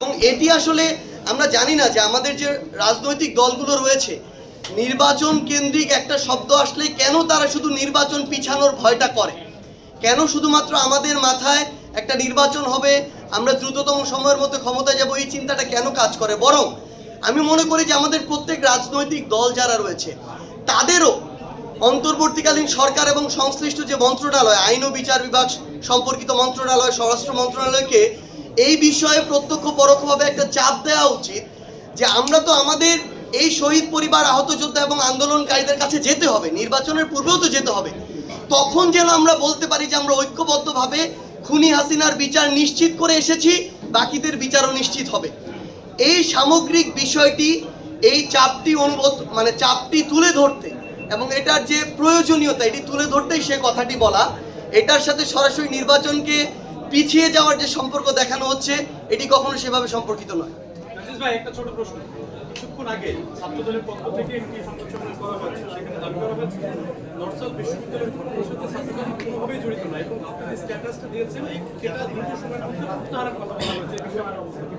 এবং এটি আসলে আমরা জানি না যে আমাদের যে রাজনৈতিক দলগুলো রয়েছে, নির্বাচন কেন্দ্রিক একটা শব্দ আসলে কেন তারা শুধু নির্বাচন পিছানোর ভয়টা করে? কেন শুধুমাত্র আমাদের মাথায় একটা নির্বাচন হবে, আমরা দ্রুততম সময়ের মধ্যে ক্ষমতায় যাব, এই চিন্তাটা কেন কাজ করে? বরং আমি মনে করি যে আমাদের প্রত্যেক রাজনৈতিক দল যারা রয়েছে, তাদেরও অন্তর্বর্তীকালীন সরকার এবং সংশ্লিষ্ট যে মন্ত্রণালয়, আইন ও বিচার বিভাগ সম্পর্কিত মন্ত্রণালয়, স্বরাষ্ট্র মন্ত্রণালয়কে এই বিষয়ে প্রত্যক্ষ পরোক্ষভাবে একটা চাপ দেওয়া উচিত যে আমরা তো আমাদের এই শহীদ পরিবার, আহত যোদ্ধা এবং আন্দোলনকারীদের কাছে যেতে হবে, নির্বাচনের পূর্বেও তো যেতে হবে। তখন যেন আমরা বলতে পারি যে আমরা ঐক্যবদ্ধভাবে খুনি হাসিনার বিচার নিশ্চিত করে এসেছি, বাকিদের বিচারও নিশ্চিত হবে। এই সামগ্রিক বিষয়টি, এই চাপটি অনুভূত মানে চাপটি তুলে ধরতে এবং এটার যে প্রয়োজনীয়তা, এটি তুলে ধরতেই সে কথাটি বলা, এটার সাথে সরাসরি নির্বাচনকে পিছিয়ে যাওয়ার যে সম্পর্ক দেখানো হচ্ছে এটি কখনো সেভাবে সম্পর্কিত নয়। ভাই একটা ছোট প্রশ্ন। কিছুক্ষণ আগে ছাত্রদলের পক্ষ থেকে একটি সংবাদ সম্মেলন করা হয়েছে। সেখানে দাবি করা হয়েছে নর্থ বিশ্ববিদ্যালয়ের ঘটনার সাথে ছাত্রদল কোনোভাবেই জড়িত নয় এবং আপনি যে স্ট্যাটাসটা দিয়েছেন সেটা দ্রুত সময়ের মধ্যে প্রত্যাহারের কথা বলা হয়েছে। এই বিষয়ে আপনার অবস্থা কি?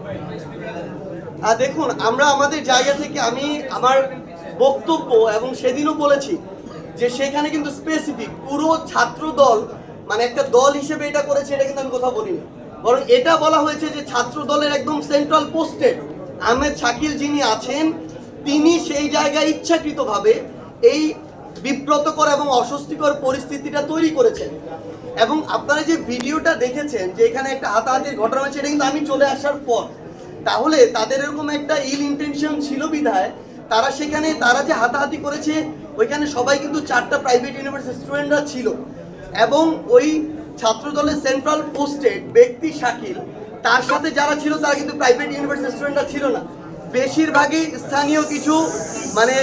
আর দেখুন আমরা আমাদের জায়গা থেকে আমি আমার বক্তব্য এবং সেদিনও বলেছি যে সেখানে কিন্তু স্পেসিফিক পুরো ছাত্র দল মানে একটা দল হিসেবে এটা করেছে, এটা কিন্তু আমি কোথাও বলিনি। বরং এটা বলা হয়েছে যে ছাত্র দলের একদম সেন্ট্রাল পোস্টে আহমেদ শাকিল যিনি আছেন, তিনি সেই জায়গায় ইচ্ছাকৃতভাবে এই বিব্রতকর এবং অস্বস্তিকর পরিস্থিতিটা তৈরি করেছেন। এবং আপনারা যে ভিডিওটা দেখেছেন যে এখানে একটা হাতাহাতির ঘটনা হয়েছে, এটা কিন্তু আমি চলে আসার পর। তাহলে তাদের এরকম একটা ইল ইন্টেনশন ছিল বিধায়, তারা সেখানে, তারা যে হাতাহাতি করেছে, ওইখানে সবাই কিন্তু চারটা প্রাইভেট ইউনিভার্সিটি স্টুডেন্টরা ছিল। এবং ওই ছাত্রদলের সেন্ট্রাল পোস্টে ব্যক্তি শাকিল, তার সাথে যারা ছিল তারা কিন্তু প্রাইভেট ইউনিভার্সিটি স্টুডেন্টরা ছিল না। বেশিরভাগই স্থানীয় কিছু মানে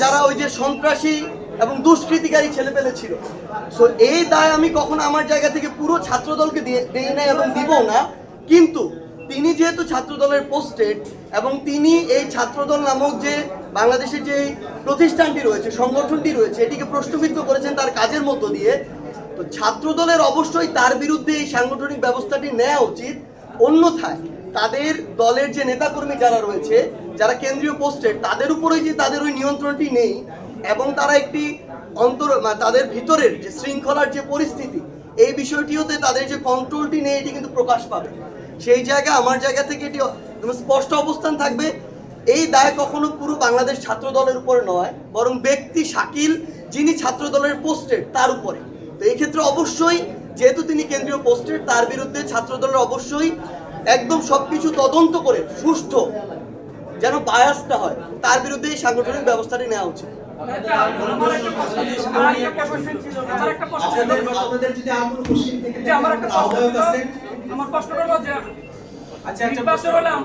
যারা ওই যে সন্ত্রাসী এবং দুষ্কৃতিকারী ছেলেপেলে ছিল। সো এই দায় আমি কখনো আমার জায়গা থেকে পুরো ছাত্রদলকে দিয়ে দিয়ে নেই এবং দিব না। কিন্তু তিনি যেহেতু ছাত্রদলের পোস্টেড এবং তিনি এই ছাত্রদল নামক যে বাংলাদেশের যে প্রতিষ্ঠানটি রয়েছে, সংগঠনটি রয়েছে, এটিকে প্রশ্নবিদ্ধ করেছেন তার কাজের মধ্য দিয়ে। তো ছাত্রদলের অবশ্যই তার বিরুদ্ধে এই সাংগঠনিক ব্যবস্থাটি নেওয়া উচিত। অন্যথায় তাদের দলের যে নেতাকর্মী যারা রয়েছে, যারা কেন্দ্রীয় পোস্টেড, তাদের উপরেই যে তাদের ওই নিয়ন্ত্রণটি নেই এবং তারা একটি অন্তর তাদের ভিতরের যে শৃঙ্খলার যে পরিস্থিতি, এই বিষয়টিওতে তাদের যে কন্ট্রোলটি নেই, এটি কিন্তু প্রকাশ পাবে। সেই জায়গা আমার জায়গা থেকে এটি স্পষ্ট অবস্থান থাকবে। এই দায় কখনো পুরো বাংলাদেশ ছাত্র দলের উপরে নয় বরং ব্যক্তি শাকিল যিনি ছাত্র দলের পোস্টেড তার উপরে। তো এই ক্ষেত্রে অবশ্যই যেহেতু তিনি কেন্দ্রীয় পোস্টেড তার বিরুদ্ধে ছাত্র দলের অবশ্যই একদম সবকিছু তদন্ত করে সুষ্ঠু যেন বায়াসটা হয় তার বিরুদ্ধে এই সাংগঠনিক ব্যবস্থাটি নেওয়া উচিত। আমার একটা প্রশ্ন ছিল, আমার কষ্ট থেকে যে আচ্ছা হলে